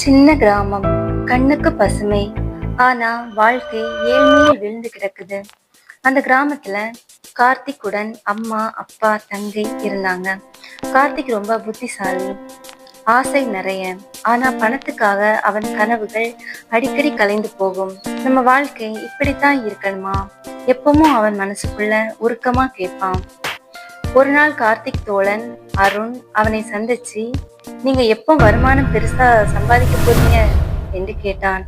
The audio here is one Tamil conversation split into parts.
சின்ன கிராமம் கண்ணுக்கு பசுமை. ஆனா வாழ்க்கை ஏழ்மையில் விழுந்து கிடக்குது. அந்த கிராமத்துல கார்த்திக்குடன் அம்மா அப்பா தங்கை இருந்தாங்க. கார்த்திக் ரொம்ப புத்திசாலி ஆசை நிறைய. ஆனா பணத்துக்காக அவன் கனவுகள் அடிக்கடி கலைந்து போகும். நம்ம வாழ்க்கை இப்படித்தான் இருக்கணுமா? எப்பவும் அவன் மனசுக்குள்ள உருக்கமா கேட்பான். ஒரு நாள் கார்த்திக் தோழன் அருண் அவனை சந்திச்சு நீங்க எப்போ வருமானம் பெருசா சம்பாதிக்க போறீங்க? என்று கேட்டான்.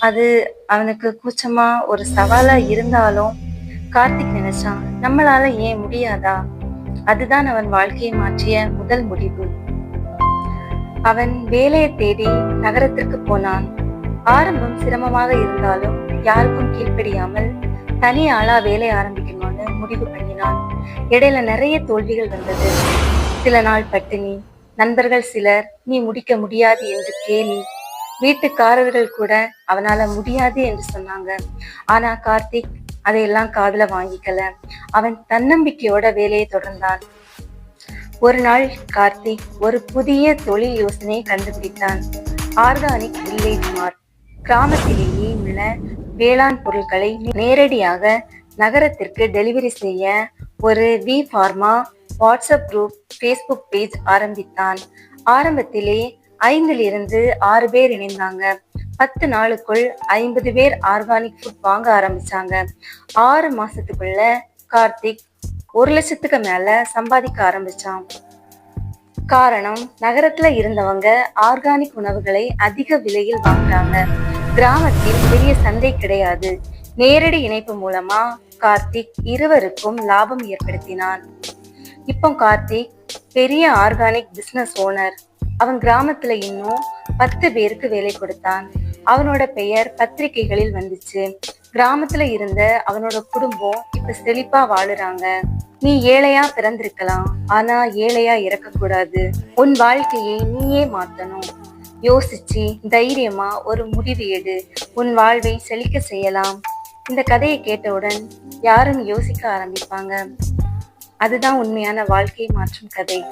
அது அவனுக்கு கூச்சமா ஒரு சவாலா இருந்தாலும் கார்த்திக் நினைச்சான் நம்மளால ஏன் முடியாதா? அதுதான் அவன் வாழ்க்கையை மாற்றிய முதல் முடிவு. அவன் வேலையை தேடி நகரத்திற்கு போனான். ஆரம்பம் சிரமமாக இருந்தாலும் யாருக்கும் கீழ்ப்படியாமல் தனி ஆளா வேலை ஆரம்பிக்கணும்னு முடிவு பண்ணினான். இடையில நிறைய தோல்விகள் வந்தது. சில நாள் பட்டினி நண்பர்கள் சிலர் நீ முடிக்க முடியாது என்று கேலி. வீட்டுக்காரர்கள் கூட அவனால முடியாது என்று சொன்னாங்க. ஆனா கார்த்திக் அதையெல்லாம் காதுல வாங்கிக்கல. அவன் தன்னம்பிக்கையோட வேலையை தொடர்ந்தான். ஒரு நாள் கார்த்திக் ஒரு புதிய தொழில் யோசனையை கண்டுபிடித்தான். ஆர்கானிக் வில்லேஜ் மார்க் கிராமத்திலேயே உள்ள வேளாண் பொருட்களை நேரடியாக நகரத்திற்கு டெலிவரி செய்ய ஒரு V pharma WhatsApp group Facebook page ஆரம்பித்தான். ஆரம்பத்திலே ஐந்திலிருந்து ஆறு பேர் இணைந்தாங்க. பத்து நாளுக்குள் ஐம்பது பேர் ஆர்கானிக் ஃபுட் வாங்க ஆரம்பிச்சாங்க. ஆறு மாசத்துக்குள்ள கார்த்திக் ஒரு லட்சத்துக்கு மேல சம்பாதிக்க ஆரம்பிச்சான். காரணம் நகரத்துல இருந்தவங்க ஆர்கானிக் உணவுகளை அதிக விலையில் வாங்குறாங்க. கிராமத்தில் பெரிய சந்தை கிடையாது. நேரடி இணைப்பு மூலமா கார்த்திக் இருவருக்கும் லாபம் ஏற்படுத்தினான் இப்போ கார்த்திக் பெரிய ஆர்கானிக் பிசினஸ் ஓனர் அவன் கிராமத்துல இன்னும் பத்து பேருக்கு வேலை கொடுத்தான். அவனோட பெயர் பத்திரிகைகளில் வந்துச்சு. கிராமத்துல இருந்த அவனோட குடும்பம் இப்ப செழிப்பா வாழுறாங்க. நீ ஏழையா பிறந்திருக்கலாம். ஆனா ஏழையா இறக்கக்கூடாது. உன் வாழ்க்கையை நீயே மாத்தணும். யோசிச்சு தைரியமா ஒரு முடிவு எடு. உன் வாழ்வை செழிக்க செய்யலாம். இந்த கதையை கேட்டவுடன் யாரும் யோசிக்க ஆரம்பிப்பாங்க. அதுதான் உண்மையான வாழ்க்கை மாற்றும் கதை.